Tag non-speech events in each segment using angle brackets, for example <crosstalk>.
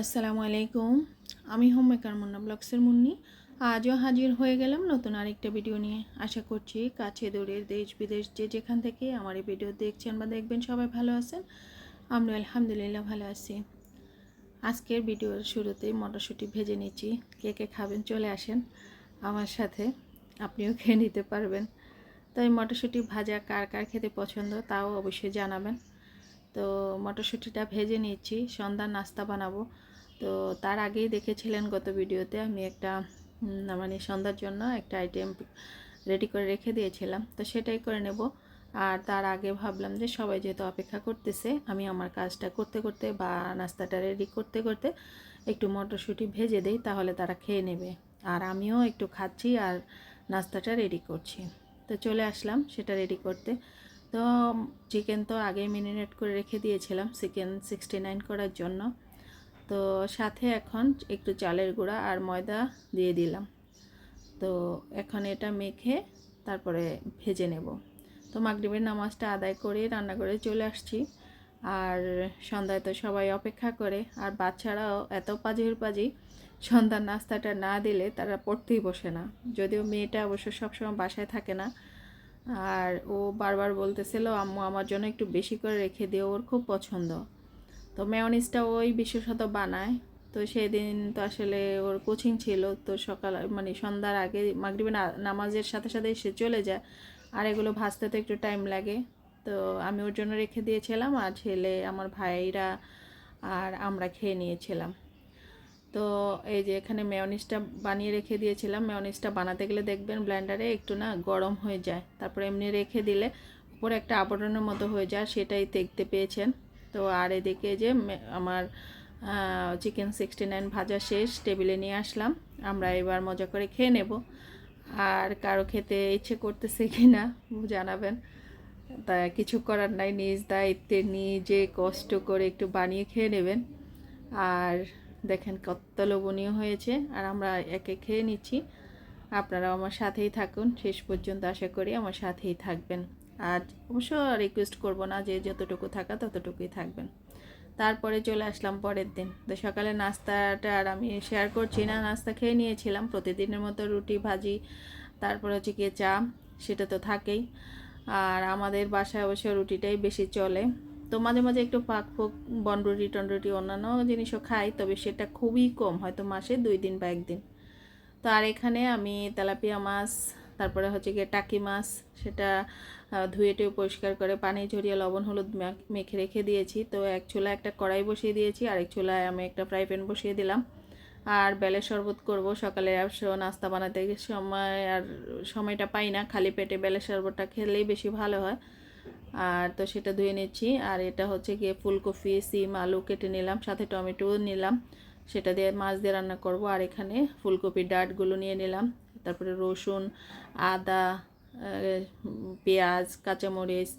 আসসালামু আলাইকুম। আমি হোম মেকার মুন্না ব্লগসের মুন্নি। আজও হাজির হয়ে গেলাম নতুন আরেকটা ভিডিও নিয়ে। আশা করছি কাছে দূরের দেশ বিদেশ যে যেখান থেকে আমার এই ভিডিও দেখছেন বা দেখবেন সবাই ভালো আছেন। আমরা আলহামদুলিল্লাহ ভালো আছি। আজকের ভিডিওর শুরুতে মটরশুঁটি ভেজে নিচ্ছি। কে কে খাবেন চলে আসেন আমার সাথে। আপনিও খেয়ে নিতে পারবেন। তাই মটরশুঁটি ভাজা কার কার খেতে পছন্দ তাও অবশ্যই জানাবেন। তো মটরশুঁটিটা ভেজে নিচ্ছি, সন্ধ্যার নাস্তা বানাবো। তো তার আগেই দেখেছিলেন গত ভিডিওতে আমি একটা মানে সন্ধ্যার জন্য একটা আইটেম রেডি করে রেখে দিয়েছিলাম। তো সেটাই করে নেব। আর তার আগে ভাবলাম যে সবাই যেহেতু অপেক্ষা করতেছে, আমি আমার কাজটা করতে করতে বা নাস্তাটা রেডি করতে করতে একটু মটরশুঁটি ভেজে দেই, তাহলে তারা খেয়ে নেবে। আর আমিও একটু খাচ্ছি আর নাস্তাটা রেডি করছি। তো চলে আসলাম সেটা রেডি করতে। তো চিকেন তো আগেই মেরিনেট করে রেখে দিয়েছিলাম চিকেন সিক্সটি নাইন করার জন্য। তো সাথে এখন একটু চালের গুঁড়া আর ময়দা দিয়ে দিলাম। তো এখন এটা মেখে তারপরে ভেজে নেব। তো মাগরিবের নামাজটা আদায় করে রান্না করে চলে আসছি। আর সন্ধ্যায় তো সবাই অপেক্ষা করে, আর বাচ্চারাও এত পাজির পাজি সন্ধ্যার নাস্তাটা না দিলে তারা পড়তেই বসে না। যদিও মেয়েটা অবশ্য সবসময় বাসায় থাকে না আর ও বারবার বলতেছিল, আম্মু, আমার জন্য একটু বেশি করে রেখে দিও, ওর খুব পছন্দ। তো মেয়নিজটা ওই বিশেষত বানায়। তো সেদিন তো আসলে ওর কোচিং ছিল, তো সকাল মানে সন্ধ্যার আগে মাগরিবে নামাজের সাথে সাথে সে চলে যায়। আর এগুলো ভাজতে তো একটু টাইম লাগে। তো আমি ওর জন্য রেখে দিয়েছিলাম, আর ছেলে, আমার ভাইরা আর আমরা খেয়ে নিয়েছিলাম। তো এই যে এখানে মেয়নিজটা বানিয়ে রেখে দিয়েছিলাম। মেয়নিজটা বানাতে গেলে দেখবেন ব্লেন্ডারে একটু না গরম হয়ে যায়। তারপরে এমনি রেখে দিলে উপরে একটা আবরণের মতো হয়ে যায়, সেটাই দেখতে পেয়েছেন। তো আর এদিকে যে আমার চিকেন সিক্সটি নাইন ভাজা শেষ টেবিলে নিয়ে আসলাম। আমরা এবার মজা করে খেয়ে নেব। আর কারও খেতে ইচ্ছে করতেছে কি না জানাবেন। তা কিছু করার নাই, নিজ দায়িত্বে নিজে কষ্ট করে একটু বানিয়ে খেয়ে নেবেন। আর দেখেন কত লোভনীয় হয়েছে। আর আমরা একে খেয়ে নিচ্ছি। আপনারাও আমার সাথেই থাকুন। শেষ পর্যন্ত আশা করি আমার সাথেই থাকবেন। আর অবশ্য রিকোয়েস্ট করব না যে যতটুকু থাকা ততটুকুই থাকবেন। তারপরে চলে আসলাম পরের দিন। তো সকালে নাস্তাটা আর আমি শেয়ার করছি না। নাস্তা খেয়ে নিয়েছিলাম। প্রতিদিনের মতো রুটি, ভাজি, তারপরে হচ্ছে গিয়ে চা, সেটা তো থাকেই। আর আমাদের বাসায় অবশ্য রুটিটাই বেশি চলে। তো মাঝে মাঝে একটু পাক ফুক, বনরুটি, টনরুটি অন্যান্য জিনিসও খাই, তবে সেটা খুবই কম, হয়তো মাসে দুই দিন বা একদিন। তো আর এখানে আমি তেলাপিয়া মাছ, তারপরে হচ্ছে গিয়ে টাকি মাছ, সেটা ধুয়ে টুয়ে পরিষ্কার করে পানি ঝরিয়ে লবণ, হলুদ মেখে রেখে দিয়েছি। তো এক চুলায় একটা কড়াই বসিয়ে দিয়েছি, আরেক চুলায় আমি একটা ফ্রাই প্যান বসিয়ে দিলাম। আর বেলের শরবত করব সকালে নাস্তা বানাতে সময় আর সময়টা পাই না, খালি পেটে বেলের শরবতটা খেলেই বেশি ভালো হয়। আর তো সেটা ধুয়ে নিচ্ছি। আর এটা হচ্ছে গিয়ে ফুলকপি, সিম, আলু কেটে নিলাম, সাথে টমেটো নিলাম। সেটা দিয়ে মাছ দিয়ে রান্না করব। আর এখানে ফুলকপির ডাঁটগুলো নিয়ে নিলাম। তারপরে রসুন, আদা পেঁয়াজ, কাঁচামরিচ,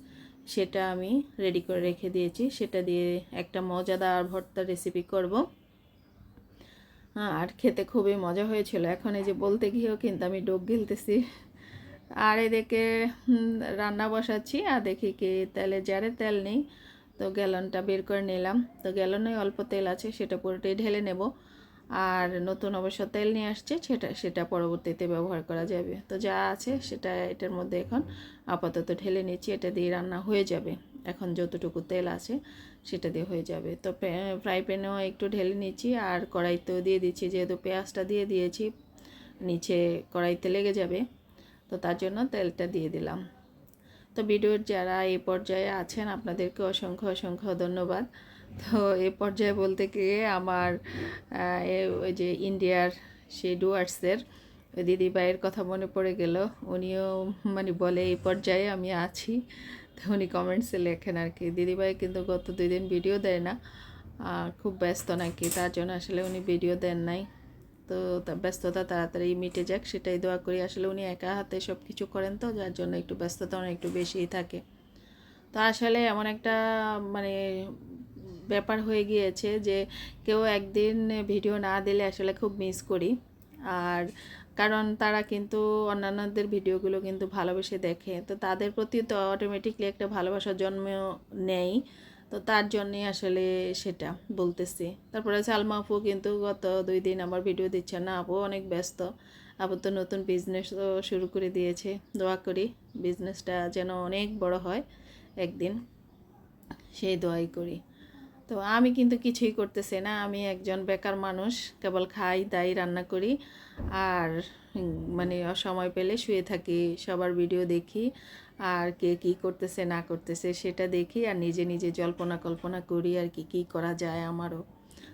সেটা আমি রেডি করে রেখে দিয়েছি। সেটা দিয়ে একটা মজাদার ভর্তার রেসিপি করব। আর খেতে খুবই মজা হয়েছিল। এখন এই যে বলতে গিয়েও কিন্তু আমি ডোক গিলতেছি। আর এদিকে রান্না বসাচ্ছি। আর দেখি কি তেলে জারে তেল নেই, তো গ্যালনটা বের করে নিলাম। তো গ্যালনে অল্প তেল আছে, সেটা পুরোটাই ঢেলে নেব। আর নতুন অবশ্য তেল নিয়ে আসছে, সেটা সেটা পরবর্তীতে ব্যবহার করা যাবে। তো যা আছে, সেটা এটার মধ্যে এখন আপাতত ঢেলে নিচ্ছি। এটা দিয়ে রান্না হয়ে যাবে। এখন যতটুকু তেল আছে, সেটা দিয়ে হয়ে যাবে। তো ফ্রাই প্যানেও একটু ঢেলে নিচ্ছি। আর কড়াইতেও দিয়ে দিচ্ছি, যেহেতু পেঁয়াজটা দিয়ে দিয়েছি, নিচে কড়াইতে লেগে যাবে। তো তার জন্য তেলটা দিয়ে দিলাম। তো ভিডিওর যারা এই পর্যায়ে আছেন, আপনাদেরকে অসংখ্য অসংখ্য ধন্যবাদ। তো এ পর্যায়ে বলতে গিয়ে আমার এ- ওই যে ইন্ডিয়ার সেই ডুয়ার্সের, ওই দিদিভাইয়ের কথা মনে পড়ে গেল। উনিও মানে বলে, এই পর্যায়ে আমি আছি। তো উনি কমেন্টসে লেখেন আর কি দিদিভাই কিন্তু গত দুই দিন ভিডিও দেয় না। খুব ব্যস্ত নাকি, তার জন্য আসলে উনি ভিডিও দেন নাই। তো ব্যস্ততা তাড়াতাড়ি মিটে যাক, সেটাই দোয়া করি। আসলে উনি একা হাতে সব কিছু করেন তো, যার জন্য একটু ব্যস্ততা অনেক একটু বেশিই থাকে। তো আসলে এমন একটা মানে ব্যাপার হয়ে গিয়েছে যে কেউ একদিন ভিডিও না দিলে আসলে খুব মিস করি। আর কারণ তারা কিন্তু অন্যান্যদের ভিডিওগুলো কিন্তু ভালোবেসে দেখে। তো তাদের প্রতি তো অটোমেটিকলি একটা ভালোবাসার জন্ম নেই তো তার জন্যে আসলে সেটা বলতেছি। তারপরে সালমা আপু কিন্তু গত দুই দিন আমার ভিডিও দিচ্ছে, না আপু, অনেক ব্যস্ত। আপু তো নতুন বিজনেসও শুরু করে দিয়েছে। দোয়া করি বিজনেসটা যেন অনেক বড় হয় একদিন। সেই দোয়াই করি। তো আমি কিন্তু কিছুই করতেছি না। আমি একজন বেকার মানুষ, কেবল খাই, দাই, রান্না করি। আর মানে সময় পেলে শুয়ে থাকি, সবার ভিডিও দেখি। আর কে কি করতেছে, না করতেছে, সেটা দেখি আর নিজে নিজে জল্পনা কল্পনা করি আর কি কি করা যায় আমারও।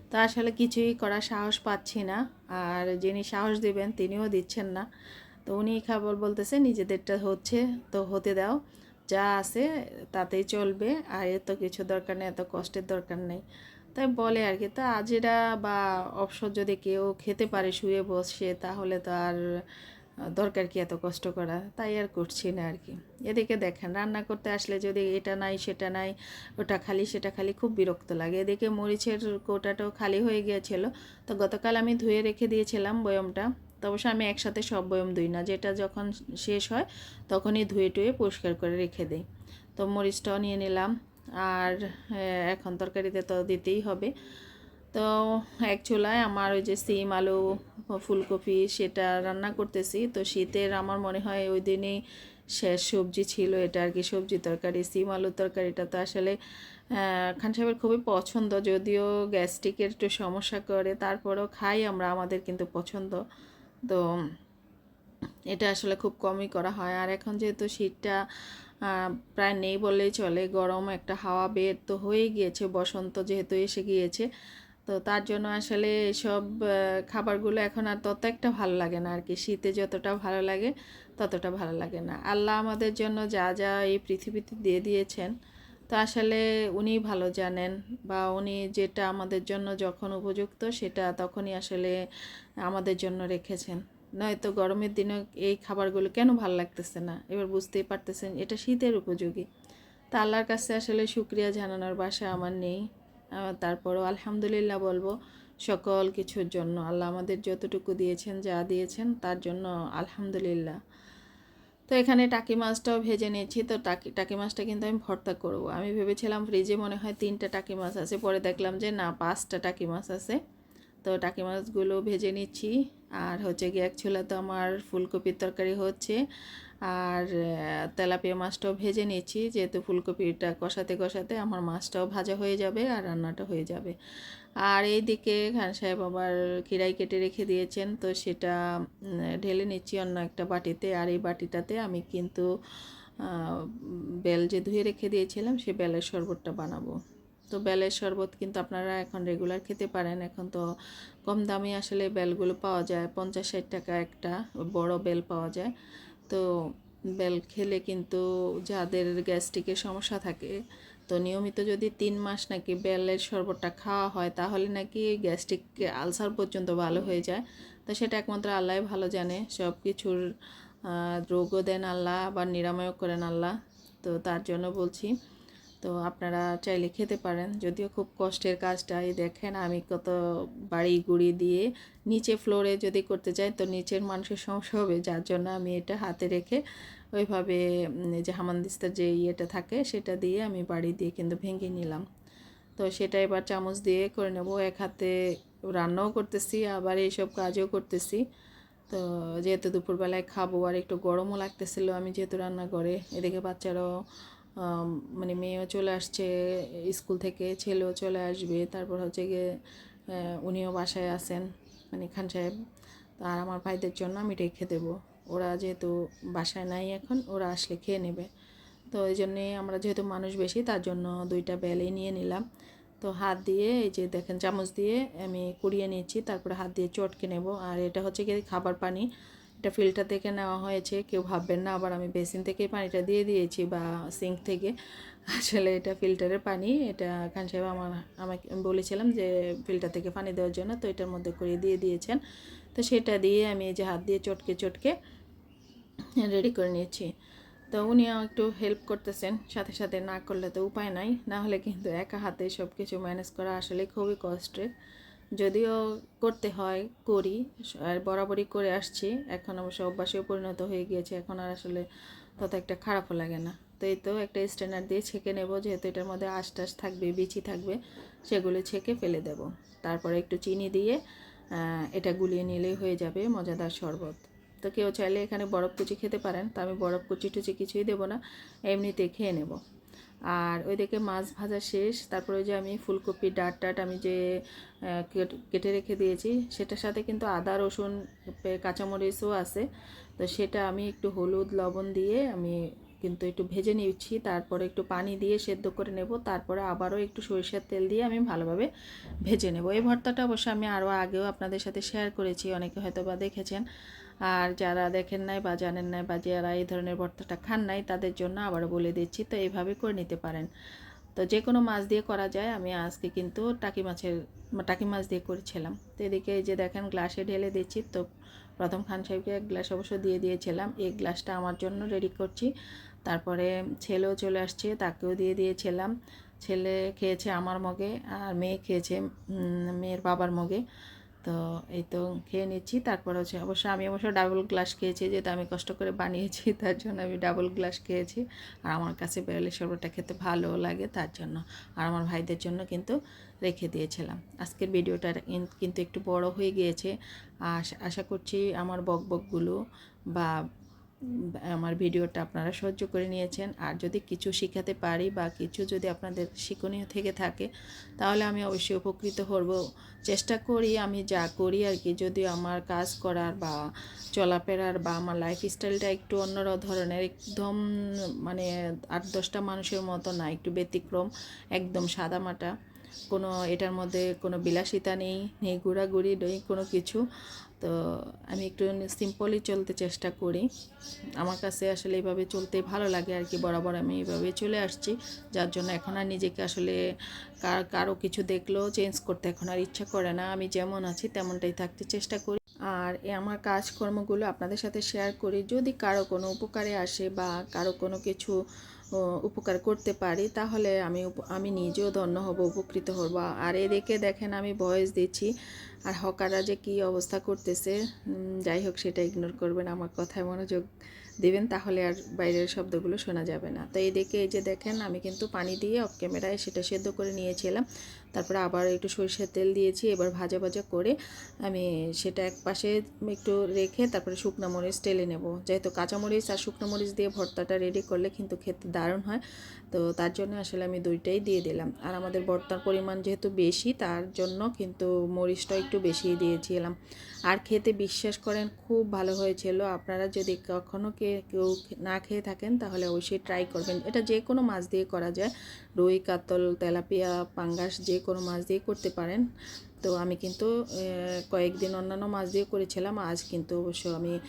তো আসলে কিছুই করার সাহস পাচ্ছি না আর যিনি সাহস দিবেন তিনিও দিচ্ছেন না। তো উনি খাবার বলতেছে, নিজেদেরটা হচ্ছে, তো হতে দাও। যা আছে তাতেই চলবে, আর এত কিছু দরকার নেই, এত কষ্টের দরকার নেই। তাই বলে আর কি। তা আজেরা বা অবসর যদি কেউ খেতে পারে, শুয়ে বসে, তাহলে তো আর দরকার কি এত কষ্ট করা? তাই আর করছি না আর কি। এদিকে দেখেন, রান্না করতে আসলে যদি এটা নাই, সেটা নাই, ওটা খালি, সেটা খালি খুব বিরক্ত লাগে। এদিকে মরিচের কোটাটাও খালি হয়ে গিয়েছিল। তো গতকাল আমি ধুয়ে রেখে দিয়েছিলাম বয়মটা। তো অবশ্য আমি একসাথে সব বয়ম ধুই না, যেটা যখন শেষ হয় তখনই ধুয়ে টুয়ে পরিষ্কার করে রেখে দিই। তো মরিচটাও নিয়ে নিলাম। আর এখন তরকারিতে তো দিতেই হবে। তো এক চুলায় আমার ওই যে সিম, আলু, ফুলকপি সেটা রান্না করতেছি। তো শীতের আমার মনে হয় ওই দিনই শেষ সবজি ছিল এটা আর কি, সবজি তরকারি, সিম আলুর তরকারিটা। তো আসলে খান সাহেবের খুবই পছন্দ, যদিও গ্যাস্ট্রিকের একটু সমস্যা করে, তারপরেও খাই আমরা, আমাদের কিন্তু পছন্দ। তো এটা আসলে খুব কমই করা হয়। আর এখন যেহেতু শীতটা প্রায় নেই বললেই চলে, গরম একটা হাওয়া বের তো হয়ে গিয়েছে, বসন্ত যেহেতু এসে গিয়েছে তো তার জন্য আসলে সব খাবারগুলো এখন আর তত একটা ভালো লাগে না আর কি শীতে যতটা ভালো লাগে, ততটা ভালো লাগে না। আল্লাহ আমাদের জন্য যা যা এই পৃথিবীতে দিয়ে দিয়েছেন, তো আসলে উনি ভালো জানেন বা উনি যেটা আমাদের জন্য যখন উপযুক্ত, সেটা তখনই আসলে আমাদের জন্য রেখেছেন। নয়তো গরমের দিনে এই খাবারগুলো কেন ভালো লাগতেছে না? এবার বুঝতেই পারতেছেন, এটা শীতের উপযোগী। তা আল্লাহর কাছে আসলে শুক্রিয়া জানানোর বাসা আমার নেই। তারপরও আলহামদুলিল্লাহ বলব, সকল কিছুর জন্য। আল্লাহ আমাদের যতটুকু দিয়েছেন, যা দিয়েছেন, তার জন্য আলহামদুলিল্লাহ। তো এখানে টাকি মাছটাও ভেজে নিয়েছি। তো টাকি টাকি মাছটা কিন্তু আমি ভর্তা করব। আমি ভেবেছিলাম ফ্রিজে মনে হয় তিনটা টাকি মাছ আছে। পরে দেখলাম যে না, পাঁচটা টাকি মাছ আছে। তো টাকি মাছগুলো ভেজে নিচ্ছি। আর হচ্ছে গিয়ে এক ছোলা তো আমার ফুলকপির তরকারি হচ্ছে। আর তেলাপিয়া মাছটাও ভেজে নিচ্ছি যেহেতু ফুলকপিটা কষাতে কষাতে আমার মাছটাও ভাজা হয়ে যাবে আর রান্নাটা হয়ে যাবে। আর এইদিকে খান সাহেব আবার খিরাই কেটে রেখে দিয়েছেন, তো সেটা ঢেলে নিচ্ছি অন্য একটা বাটিতে। আর এই বাটিটাতে আমি কিন্তু বেল যে ধুয়ে রেখে দিয়েছিলাম সে বেলের শরবতটা বানাবো। তো বেলের শরবত কিন্তু আপনারা এখন রেগুলার খেতে পারেন। এখন তো কম দামে আসলে বেলগুলো পাওয়া যায়, পঞ্চাশ ষাট টাকা একটা বড় বেল পাওয়া যায়। তো বেল খেলে কিন্তু যাদের গ্যাস্ট্রিকের সমস্যা থাকে, তো নিয়মিত যদি তিন মাস নাকি বেলের শরবতটা খাওয়া হয়, তাহলে নাকি গ্যাস্ট্রিক আলসার পর্যন্ত ভালো হয়ে যায়। তো সেটা একমাত্র আল্লাহ ভালো জানে। সব কিছুর রোগও দেন আল্লাহ আবার নিরাময়ও করেন আল্লাহ। তো তার জন্য বলছি তো আপনারা চাইলে খেতে পারেন। যদিও খুব কষ্টের কাজটা, এই দেখেন আমি কত বাড়ি গুড়ি দিয়ে নিচে ফ্লোরে যদি করতে চাই তো নিচের মানুষের সমস্যা হবে। যার জন্য আমি এটা হাতে রেখে ওইভাবে যে হামানদিস্তার যে ইয়েটা থাকে সেটা দিয়ে আমি বাড়ি দিয়ে কিন্তু ভেঙে নিলাম। তো সেটা এবার চামচ দিয়ে করে নেব। এক হাতে রান্নাও করতেছি, আবার এইসব কাজও করতেছি। তো যেহেতু দুপুরবেলায় খাব আর একটু গরমও লাগতেছিল, আমি যেহেতু রান্না করে এদিকে বাচ্চারাও মানে মেয়েও চলে আসছে, স্কুল থেকে ছেলেও চলে আসবে, তারপর হচ্ছে গিয়ে উনিও বাসায় আছেন মানে খান সাহেব। আর আমার ভাইদের জন্য আমি রেখে দেবো। ওরা যেহেতু বাসায় নাই এখন, ওরা আসলে খেয়ে নেবে। তো এই জন্যে আমরা যেহেতু মানুষ বেশি, তার জন্য দুইটা বেলেই নিয়ে নিলাম। তো হাত দিয়ে, এই যে দেখেন, চামচ দিয়ে আমি কুড়িয়ে নিচ্ছি, তারপরে হাত দিয়ে চটকে নেব। আর এটা হচ্ছে কি খাবার পানি। এটা ফিল্টার থেকে নেওয়া হয়েছে, কেউ ভাববেন না, আবার আমি বেসিন থেকে পানিটা দিয়ে দিয়েছি বা সিঙ্ক থেকে। আসলে এটা ফিল্টারের পানি, এটা খান সাহেব আমার, আমাকে বলেছিলাম যে ফিল্টার থেকে পানি দেওয়ার জন্য, তো এটার মধ্যে করে দিয়ে দিয়েছেন। তো সেটা দিয়ে আমি এই যে হাত দিয়ে চটকে চটকে রেডি করে নিয়েছি। তো উনি একটু হেল্প করতেছেন, সাথে সাথে না করলে তো উপায় নাই, না হলে কিন্তু একা হাতে সব কিছু ম্যানেজ করা আসলে খুবই কষ্টের। যদিও করতে হয়, করি, আর বরাবরই করে আসছি। এখন অবশ্য অভ্যাসেও পরিণত হয়ে গিয়েছে। এখন আর আসলে তত একটা খারাপও লাগে না। তো এই তো একটা স্ট্যান্ডার দিয়ে ছেঁকে নেব, যেহেতু এটার মধ্যে আশ টাশ থাকবে, বিচি থাকবে, সেগুলো ছেঁকে ফেলে দেব। তারপরে একটু চিনি দিয়ে এটা গুলিয়ে নিলেই হয়ে যাবে মজাদার শরবত। তো কেউ চাইলে এখানে বরফ কুচি খেতে পারেন, তো আমি বরফ কুচি টুচি কিছুই দেবো না এমনিতে খেয়ে নেব। আর ওইদিকে মাছ ভাজা শেষ। তারপরে ওই যে আমি ফুলকপি, ডাট টাট আমি যে কেট- কেটে রেখে দিয়েছি, সেটার সাথে কিন্তু আদা, রসুন কাঁচামরিচও আছে। তো সেটা আমি একটু হলুদ, লবণ দিয়ে আমি কিন্তু একটু ভেজে নিচ্ছি। তারপরে একটু পানি দিয়ে সেদ্ধ করে নেব। তারপরে আবারও একটু সরিষার তেল দিয়ে আমি ভালোভাবে ভেজে নেব। এই ভর্তাটা অবশ্য আমি আরও আগেও আপনাদের সাথে শেয়ার করেছি। অনেকে হয়তো বা দেখেছেন। আর যারা দেখেন নাই বা জানেন নাই বা যারা এই ধরনের ভর্তাটা খান নাই, তাদের জন্য আবারও বলে দিচ্ছি, তো এইভাবে করে নিতে পারেন। তো যে কোনো মাছ দিয়ে করা যায়, আমি আজকে কিন্তু টাকি মাছের টাকি মাছ দিয়ে করেছিলাম। তো এদিকে যে দেখেন গ্লাসে ঢেলে দিচ্ছি, তো প্রথম খান সাহেবকে এক গ্লাস অবশ্য দিয়ে দিয়েছিলাম, এই গ্লাসটা আমার জন্য রেডি করছি। তারপরে ছেলেও চলে আসছে, তাকেও দিয়ে দিয়েছিলাম। ছেলে খেয়েছে আমার মগে, আর মেয়ে খেয়েছে মেয়ের বাবার মগে। তো এই তো খেয়ে নিচ্ছি। তারপর হচ্ছে অবশ্য আমি অবশ্য ডাবল গ্লাস খেয়েছি, যেহেতু আমি কষ্ট করে বানিয়েছি, <laughs> তার জন্য আমি ডাবল গ্লাস খেয়েছি। আর আমার কাছে বেরোলে শরবতটা খেতে ভালোও লাগে, তার জন্য। আর আমার ভাইদের জন্য কিন্তু রেখে দিয়েছিলাম। আজকের ভিডিওটা কিন্তু একটু বড় হয়ে গিয়েছে। আশা করছি আমার বক বকগুলো বা আমার ভিডিওটা আপনারা সহ্য করে নিয়েছেন। আর যদি কিছু শেখাতে পারি বা কিছু যদি আপনাদের শিক্ষণীয় থেকে থাকে, তাহলে আমি অবশ্যই উপকৃত হব। চেষ্টা করি আমি যা করি আর কি যদি আমার কাজ করার বা চলাফেরার বা আমার লাইফ স্টাইলটা একটু অন্য ধরনের, একদম মানে আট দশটা মানুষের মতো না, একটু ব্যতিক্রম, একদম সাদামাটা কোনো এটার মধ্যে কোনো বিলাসিতা নেই নেই ঘোরাঘুরি, নেই কোনো কিছু। তো আমি একটু সিম্পলি চলতে চেষ্টা করি। আমার কাছে আসলে এইভাবে চলতে ভালো লাগে আর কি, বরাবর আমি এইভাবে চলে আসছি। যার জন্য এখন আর নিজেকে আসলে কার, কারও কিছু দেখলেও চেঞ্জ করতে এখন আর ইচ্ছা করে না। আমি যেমন আছি তেমনটাই থাকতে চেষ্টা করি। আর এ আমার কাজকর্মগুলো আপনাদের সাথে শেয়ার করি। যদি কারও কোনো উপকারে আসে বা কারও কোনো কিছু উপকার করতে পারি, তাহলে আমি আমি নিজেও ধন্য হব, উপকৃত হব। আর এদিকে দেখেন আমি ভয়েস দিচ্ছি। আর হকাররা যে কী অবস্থা করতেছে যাই হোক সেটা ইগনোর করবেন, আমার কথায় মনোযোগ দেবেন, তাহলে আর বাইরের শব্দগুলো শোনা যাবে না। তো এদিকে এই যে দেখেন, আমি কিন্তু পানি দিয়ে অফ ক্যামেরায় সেটা সেদ্ধ করে নিয়েছিলাম। তারপরে আবার একটু সরিষার তেল দিয়েছি, এবার ভাজা ভাজা করে আমি সেটা এক পাশে একটু রেখে তারপরে শুকনো মরিচ টেলে নেব। যেহেতু কাঁচামরিচ আর শুকনো মরিচ দিয়ে ভর্তাটা রেডি করলে কিন্তু খেতে দারুণ হয়। তো তার জন্য আসলে আমি দুইটাই দিয়ে দিলাম। আর আমাদের ভর্তার পরিমাণ যেহেতু বেশি, তার জন্য কিন্তু মরিচটা একটু বেশি দিয়েছিলাম। আর খেতে বিশ্বাস করেন, খুব ভালো হয়েছিল। আপনারা যদি কখনও কেউ না খেয়ে থাকেন তাহলে অবশ্যই ট্রাই করবেন। এটা যে কোনো মাছ দিয়ে করা যায়। রুই, কাতল, তেলাপিয়া, পাঙ্গাস যে কোনো মাছ দিয়ে করতে পারেন। তো আমি কিন্তু কয়েকদিন অন্যান্য মাছ দিয়ে করেছিলাম। আজ কিন্তু অবশ্য আমি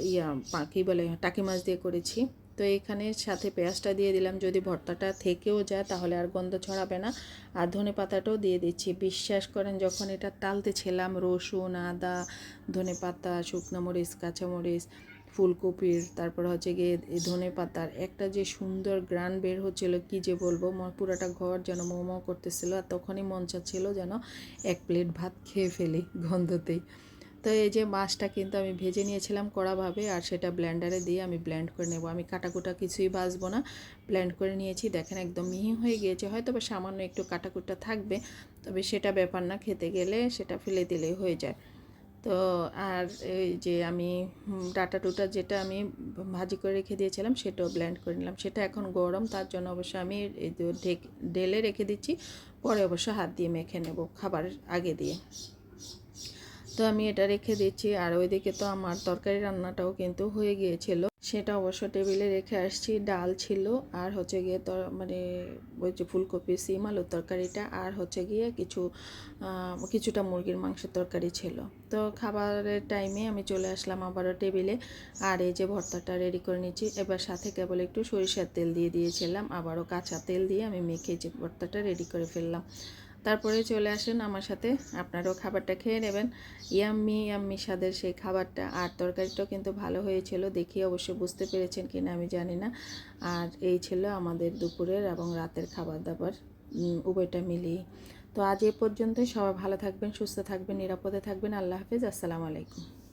ইয়া, পা- কী বলে, টাকি মাছ দিয়ে করেছি। তো এখানে সাথে পেঁয়াজটা দিয়ে দিলাম। যদি ভর্তাটা থেকেও যায় তাহলে আর গন্ধ ছড়াবে না। আর ধনে পাতাটাও দিয়ে দিচ্ছি। বিশ্বাস করেন, যখন এটা তালতে ছিলাম, রসুন, আদা, ধনে পাতা, শুকনো মরিচ, কাঁচামরিচ ফুলকপির, তারপর হচ্ছে গিয়ে এই ধনে পাতার, একটা যে সুন্দর গ্রান বের হচ্ছিল, কি যে বলব পুরাটা ঘর যেন মোমো করতেছিল, আর তখনই মন চাচ্ছিল যেন এক প্লেট ভাত খেয়ে ফেলি গন্ধতেই। তো এই যে মাছটা কিন্তু আমি ভেজে নিয়েছিলাম কড়াভাবে, আর সেটা ব্লেন্ডারে দিয়ে আমি ব্লেন্ড করে নেব। আমি কাটাকুটা কিছুই ভাজবো না, ব্লেন্ড করে নিয়েছি, দেখেন একদম মিহি হয়ে গিয়েছে হয়তো বা সামান্য একটু কাটাকুটা থাকবে, তবে সেটা ব্যাপার না, খেতে গেলে সেটা ফেলে দিলেই হয়ে যায়। তো আর এই যে আমি ডাটা টুটা যেটা আমি ভাজি করে রেখে দিয়েছিলাম সেটাও ব্ল্যান্ড করে নিলাম। সেটা এখন গরম, তার জন্য অবশ্য আমি এই ঢেলে রেখে দিচ্ছি। পরে অবশ্য হাত দিয়ে মেখে নেব খাবার আগে দিয়ে। তো আমি এটা রেখে দিচ্ছি। আর ওইদিকে তো আমার তরকারি রান্নাটাও কিন্তু হয়ে গিয়েছিল। সেটা অবশ্য টেবিলে রেখে আসছি। ডাল ছিল আর হচ্ছে গিয়ে তর মানে ওই যে ফুলকপি, সিম, আলুর তরকারিটা আর হচ্ছে গিয়ে কিছু কিছুটা মুরগির মাংসের তরকারি ছিল। তো খাবারের টাইমে আমি চলে আসলাম আবারও টেবিলে আর এই যে ভর্তাটা রেডি করে নিচ্ছি এবার সাথে কেবল একটু সরিষার তেল দিয়ে দিয়েছিলাম। আবারও কাঁচা তেল দিয়ে আমি মেখে যে ভর্তাটা রেডি করে ফেললাম। তারপরে চলে আসেন আমার সাথে। আপনারাও খাবারটা খেয়ে নেবেন। ইয়াম্মি ইয়াম্মি স্বাদের সেই খাবারটা আর তরকারিটাও কিন্তু ভালো হয়েছিল দেখি অবশ্য বুঝতে পেরেছেন কিনা আমি জানি না। আর এই ছিল আমাদের দুপুরের এবং রাতের খাবার দাবার উভয়টা মিলিয়ে। তো আজ এ পর্যন্ত সবাই ভালো থাকবেন, সুস্থ থাকবেন, নিরাপদে থাকবেন। আল্লাহ হাফেজ। আসসালামু আলাইকুম।